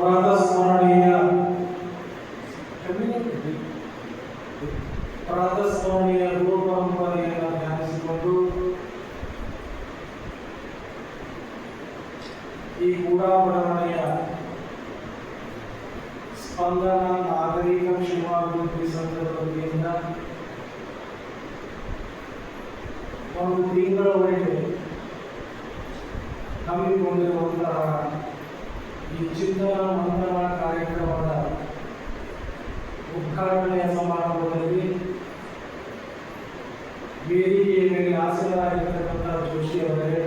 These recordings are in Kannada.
ಪ್ರಾತಸ್ಮರಣೀಯ ಪ್ರಾತಸ್ಮರಣೀಯ ಗುರು ಪರಂಪರೆಯನ್ನು ಧ್ಯಾನಿಸಿಕೊಂಡು ಈ ಗೂಢಾಭರಣೆಯ ಸ್ಪಂದನ ನಾಗರಿಕ ಕ್ಷೇಮಾಭಿವೃದ್ಧಿ ಸಂಘದ ವತಿಯಿಂದ ಒಂದು ತಿಂಗಳವರೆಗೆ ಹಮ್ಮಿಕೊಂಡಿರುವಂತಹ ಈ ಚಿಂತನ ಮಂಥನ ಕಾರ್ಯಕ್ರಮದ ಉದ್ಘಾಟನೆಯ ಸಮಾರಂಭದಲ್ಲಿ ವೇದಿಕೆಯ ಮೇಲೆ ಆಸೀನರಾಗಿರ್ತಕ್ಕಂಥ ಜೋಶಿ ಅವರೇ,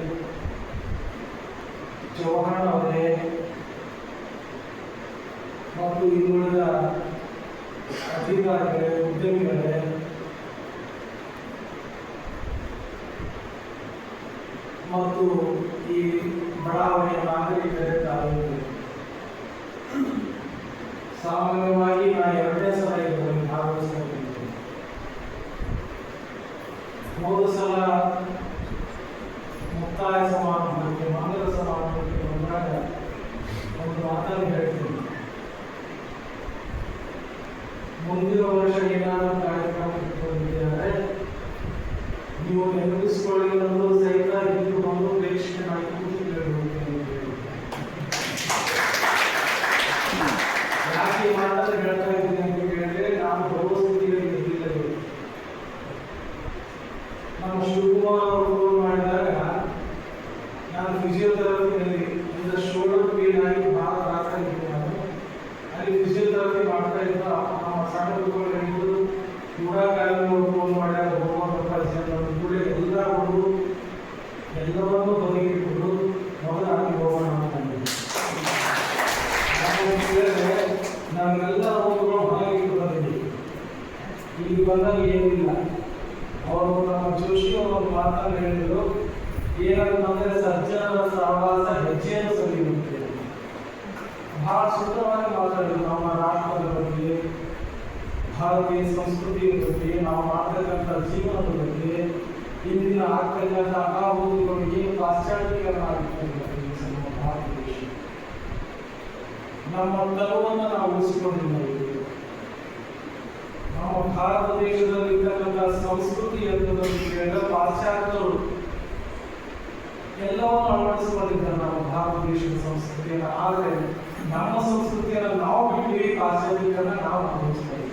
ಚೌಹಾಣ್ ಅವರೇ ಮತ್ತು ಇನ್ನುಳಿದ ಅಧಿಕಾರಿಗಳೇ, ಉದ್ಯಮಿಗಳೇ, ಮತ್ತು ಈ ಬಡಾವಣೆಯ ಸಾಮಾನ್ಯವಾಗಿ ನಾ ಎರಡನೇ ಸಲ ಇದರಲ್ಲಿ ಭಾಗವಹಿಸಿದ್ದೇನೆ ಮೂರು ಸಲ ಮುಕ್ತಾಯ ಸಮಾರಂಭಕ್ಕೆ, ಮಂಗಲ ಸಮಾರಂಭಕ್ಕೆ ಬಂದಾಗ ಒಂದು ಮಾತನ್ನು ಹೇಳ್ತೀನಿ. ಮುಂದಿನ ವರ್ಷ ಏನಾದರೂ ಶಿವಕುಮಾರ್ ಅವರು ಫೋನ್ ಮಾಡಿದಾಗ ನಾನು ಫಿಸಿಯೋಥೆರಪಿಯಲ್ಲಿ ಇಂದ ಶೋಲ್ಡರ್ ಪೇನ್ ಆಗಿ ಭಾಳ ತ್ರಾಸಾಗಿದ್ದೆ ನಾನು ಅಲ್ಲಿ ಫಿಸಿಯೋಥೆರಪಿ ಮಾಡ್ತಾ ಇದ್ದ ನಮ್ಮ ಸಣ್ಣ ಹೇಳಿದ್ರು ಕೂಡ ಕಾಯಿಲೆ ಫೋನ್ ಮಾಡ್ಯಾರ ಕೂಡಲೇ ಎಲ್ಲ ಹುಡುಗರು ಎಲ್ಲವನ್ನೂ ಬದಿಗಿಟ್ಬಿಟ್ಟು ಮೊದಲು ಅಲ್ಲಿ ಹೋಗೋಣ ಅಂತ ಅಂದ್ರು. ನಾನು ಕೇಳಿದ್ರೆ ನಮ್ಮೆಲ್ಲ ಹುಡುಗರು ಹೊರಗಿಟ್ಟು ಬಂದಿದ್ದೀವಿ ಇಲ್ಲಿ ಬಂದಾಗ ಏನಿಲ್ಲ. ಅವರು ನಮ್ಮ ಜೋಶಿ ಮಾತನ್ನು ಏನಾದ್ರು ಏನಂತಂದ್ರೆ ಸಜ್ಜನರ ಸಹವಾಸ ಹೆಜ್ಜೆಯನ್ನು ಸರಿಯುತ್ತೆ ಬಹಳ ಸುಂದರವಾಗಿ ಮಾತಾಡಿದ್ರು. ನಮ್ಮ ರಾಷ್ಟ್ರದ ಬಗ್ಗೆ, ಭಾರತೀಯ ಸಂಸ್ಕೃತಿಯ ಬಗ್ಗೆ, ನಾವು ಮಾಡ್ತಕ್ಕಂಥ ಜೀವನದ ಬಗ್ಗೆ, ಇಂದಿನ ಆಗ್ತಕ್ಕಂಥ ಅನಾಹುತಗಳು ಏನು ಪಾಶ್ಚಾತ್ಯೀಕರಣ ನಮ್ಮ ಭಾರತ ದೇಶ. ನಮ್ಮ ತರುವನ್ನು ನಾವು ಉಳಿಸಿಕೊಂಡಿಲ್ಲ. ನಮ್ಮ ಭಾರತ ದೇಶದಲ್ಲಿ ಇರ್ತಕ್ಕಂಥ ಸಂಸ್ಕೃತಿ ಎನ್ನುವುದನ್ನು ಕೇಳಿದ ಪಾಶ್ಚಾತ್ಯರು ಎಲ್ಲವನ್ನು ಅಳವಡಿಸಿಕೊಂಡಿದ್ದಾರೆ ನಾವು ಭಾರತ ದೇಶದ ಸಂಸ್ಕೃತಿಯನ್ನು. ಆದರೆ ನಮ್ಮ ಸಂಸ್ಕೃತಿಯನ್ನು ನಾವು ಬಿಟ್ಟು ಪಾಶ್ಚಾತ್ಯೀಕರಣ ನಾವು ಮಾಡ್ಬೇಕು